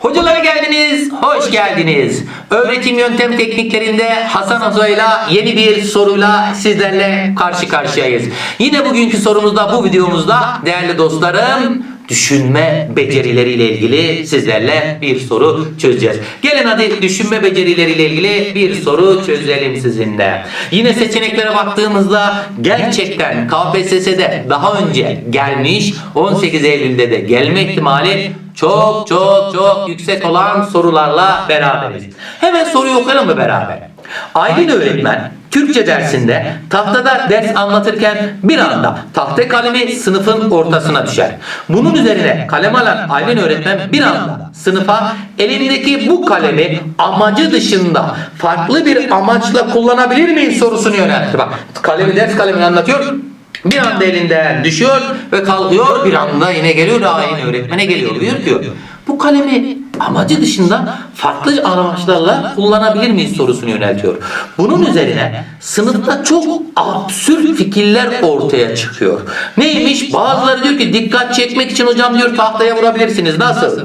Hocalara geldiniz, hoş geldiniz. Öğretim yöntem tekniklerinde Hasan Hoca'yla yeni bir soruyla sizlerle karşı karşıyayız. Yine bugünkü sorumuzda, bu videomuzda değerli dostlarım, düşünme becerileriyle ilgili sizlerle bir soru çözeceğiz. Gelin hadi düşünme becerileriyle ilgili bir soru çözelim sizinle. Yine seçeneklere baktığımızda gerçekten KPSS'de daha önce gelmiş 18 Eylül'de de gelme ihtimali çok çok çok yüksek olan sorularla beraberiz. Hemen soruyu okuyalım mı beraber? Aylin öğretmen Türkçe dersinde tahtada ders anlatırken bir anda tahta kalemi sınıfın ortasına düşer. Bunun üzerine kalem alan Aylin öğretmen bir anda sınıfa elindeki bu kalemi amacı dışında farklı bir amaçla kullanabilir miyim sorusunu yöneltti. Bak kalemi ders kalemini anlatıyor. Bir anda elinden düşüyor ve kalkıyor bir anda yine geliyor aynı öğretmene geliyor diyor diyor. Bu kalemi amacı dışında farklı amaçlarla kullanabilir miyiz sorusunu yöneltiyor. Bunun üzerine sınıfta çok absürt fikirler ortaya çıkıyor. Neymiş? Bazıları diyor ki dikkat çekmek için hocam diyor tahtaya vurabilirsiniz. Nasıl?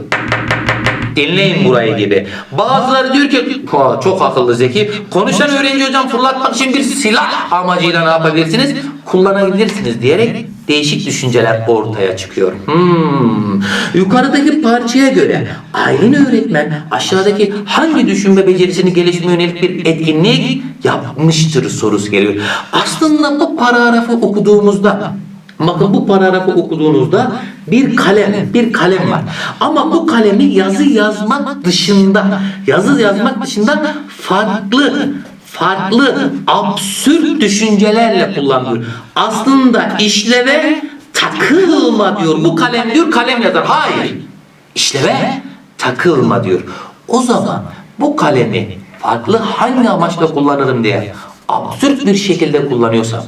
Dinleyin burayı gibi. Bazıları diyor ki "Ha, çok akıllı zeki. Konuşan öğrenci hocam fırlatmak için bir silah amacıyla ne yapabilirsiniz? Kullanabilirsiniz diyerek değişik düşünceler ortaya çıkıyor. Hmm. Yukarıdaki parçaya göre Aylin öğretmen aşağıdaki hangi düşünme becerisini geliştirmeye yönelik bir etkinlik yapmıştır sorusu geliyor. Aslında bu paragrafı okuduğumuzda Bakın bu paragrafı okuduğunuzda bir kalem, bir kalem var. Ama bu kalemi yazı yazmak dışında, yazı yazmak dışında farklı, farklı, absürt düşüncelerle kullanılıyor. Aslında işleve takılma diyor. Bu kalem diyor kalem yazar. Hayır. İşleve takılma diyor. O zaman bu kalemi farklı hangi amaçla kullanırım diye absürt bir şekilde kullanıyorsam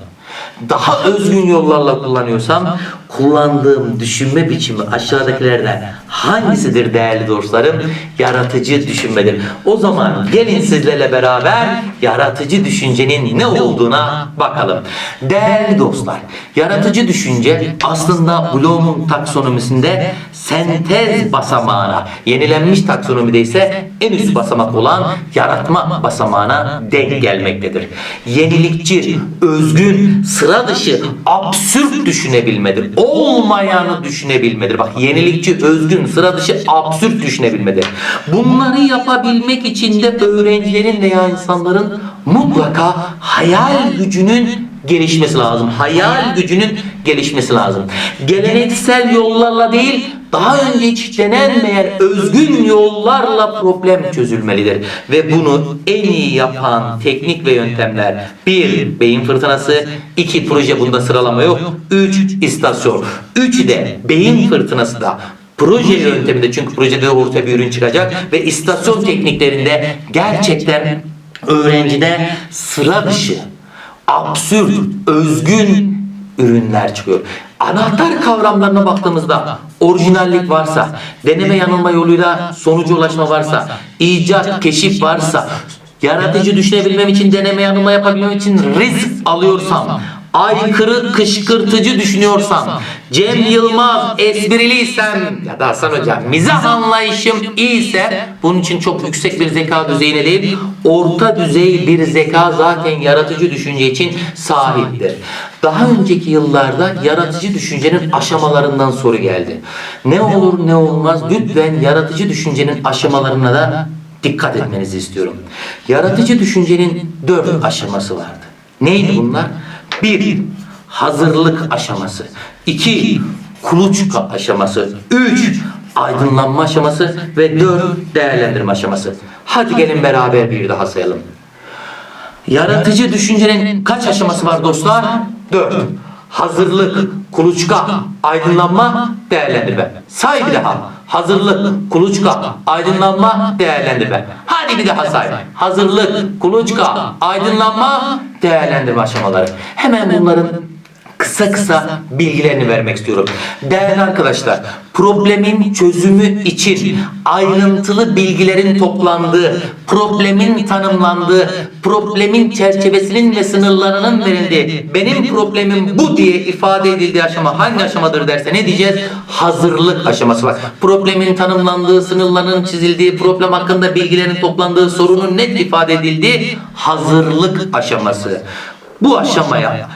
daha özgün yollarla kullanıyorsam kullandığım düşünme biçimi aşağıdakilerden hangisidir değerli dostlarım? Yaratıcı düşünmedir. O zaman gelin sizlerle beraber yaratıcı düşüncenin ne olduğuna bakalım. Değerli dostlar, yaratıcı düşünce aslında Bloom'un taksonomisinde sentez basamağına, yenilenmiş taksonomide ise en üst basamak olan yaratma basamağına denk gelmektedir. Yenilikçi, özgün, sıra dışı, absürt düşünebilmedir. Olmayanı düşünebilmedir. Bak yenilikçi, özgün, sıra dışı, absürt düşünebilmedir. Bunları yapabilmek için de öğrencilerin veya insanların mutlaka hayal gücünün gelişmesi lazım. Hayal gücünün gelişmesi lazım. Geleneksel yollarla değil, daha önce hiç denenmeyen özgün yollarla problem çözülmelidir. Ve bunu en iyi yapan teknik ve yöntemler bir beyin fırtınası, iki proje bunda sıralama yok, üç istasyon. Üç de beyin fırtınası da proje yönteminde çünkü projede ortaya bir ürün çıkacak ve istasyon tekniklerinde gerçekten öğrencide sıra dışı absürt, özgün ürünler çıkıyor. Anahtar kavramlarına baktığımızda orijinallik varsa, deneme yanılma yoluyla sonuca ulaşma varsa, icat, keşif varsa, yaratıcı düşünebilmem için deneme yanılma yapabilmem için risk alıyorsam, aykırı kışkırtıcı düşünüyorsam, Cem Yılmaz espriliysem ya da Hasan Hocam mizah anlayışım iyiyse bunun için çok yüksek bir zeka düzeyine değil orta düzey bir zeka zaten yaratıcı düşünce için sahiptir. Daha önceki yıllarda yaratıcı düşüncenin aşamalarından soru geldi. Ne olur ne olmaz lütfen yaratıcı düşüncenin aşamalarına da dikkat etmenizi istiyorum. Yaratıcı düşüncenin dört aşaması vardı. Neydi bunlar? Bir, hazırlık aşaması. İki, kuluçka aşaması. Üç, aydınlanma aşaması. Ve dört, değerlendirme aşaması. Hadi gelin beraber bir daha sayalım. Yaratıcı düşüncenin kaç aşaması var dostlar? Dört. Hazırlık, kuluçka, aydınlanma, değerlendirme. Say bir daha. Hazırlık, kuluçka, aydınlanma, değerlendirme. Hadi bir daha say. Hazırlık, kuluçka, aydınlanma, değerlendirme aşamaları. Hemen bunların kısa kısa bilgilerini vermek istiyorum. Değerli arkadaşlar, problemin çözümü için ayrıntılı bilgilerin toplandığı, problemin tanımlandığı, problemin çerçevesinin ve sınırlarının verildiği, benim problemim bu diye ifade edildiği aşama hangi aşamadır derse ne diyeceğiz? Hazırlık aşaması var. Problemin tanımlandığı, sınırlarının çizildiği, problem hakkında bilgilerin toplandığı, sorunun net ifade edildiği hazırlık aşaması. Bu aşamaya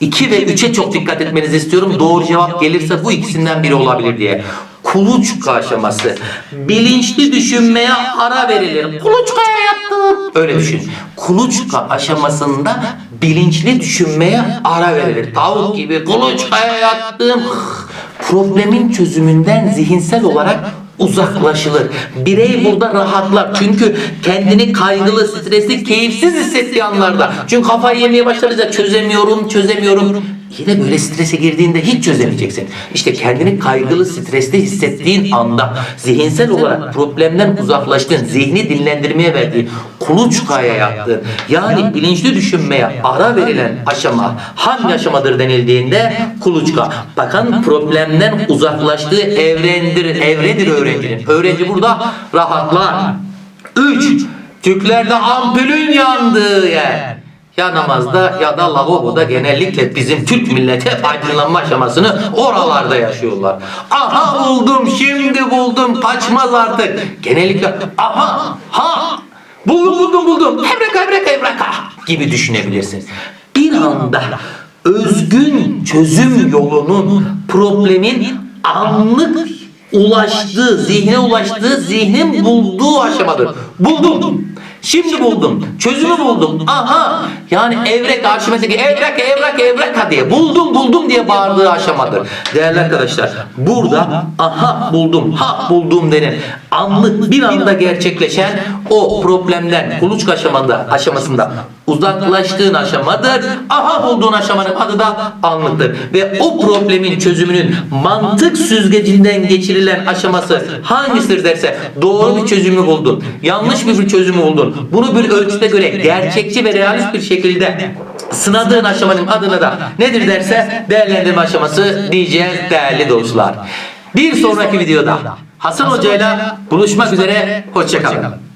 2 ve 3'e çok dikkat etmenizi istiyorum. Doğru cevap gelirse bu ikisinden biri olabilir diye. Kuluçka aşaması. Bilinçli düşünmeye ara verilir. Kuluçkaya yattım. Öyle düşün. Kuluçka aşamasında bilinçli düşünmeye ara verilir. Tavuk gibi kuluçkaya yattım. Problemin çözümünden zihinsel olarak uzaklaşılır. Birey burada rahatlar. Çünkü kendini kaygılı, stresli, keyifsiz hissettiği anlarda. Çünkü kafayı yemeye başlayınca çözemiyorum, çözemiyorum. Yine böyle strese girdiğinde hiç çözemeyeceksin. İşte kendini kaygılı, stresli hissettiğin anda zihinsel olarak problemden uzaklaştığın, zihni dinlendirmeye verdiğin, kuluçkaya yattığın, yani bilinçli düşünmeye ara verilen aşama hangi aşamadır denildiğinde kuluçka. Bakın problemden uzaklaştığı evrendir, evredir öğrencinin. Öğrenci burada rahatlar. 3. Tüklerde ampulün yandığı yer. Ya namazda ya da lavaboda genellikle bizim Türk milleti hep aydınlanma aşamasını oralarda yaşıyorlar. Aha buldum şimdi buldum kaçmaz artık. Genellikle aha ha buldum buldum buldum evreka evreka evreka gibi düşünebilirsin. Bir anda özgün çözüm yolunun problemin anlık ulaştığı, zihne ulaştığı, zihnin bulduğu aşamadır. Buldum. Şimdi buldum. Çözümü buldum. Aha. Yani evrek Arşimet'teki evrek evrek evreka diye. Buldum buldum diye bağırdığı aşamadır. Değerli arkadaşlar burada aha buldum. Ha. Buldum denen anlık bir anda gerçekleşen o problemden kuluçka aşamanda aşamasında uzaklaştığın aşamadır. Aha bulduğun aşamanın adı da anlıktır. Ve o problemin çözümünün mantık süzgecinden geçirilen aşaması hangisidir derse doğru bir çözümü buldun. Yanlış bir çözümü buldun. Bunu bir ölçüde göre gerçekçi ve realist bir şekilde sınadığın aşamanın adına da nedir derse değerlendirme aşaması diyeceğiz değerli dostlar. Bir sonraki videoda Hasan Hoca ile buluşmak üzere. Hoşçakalın.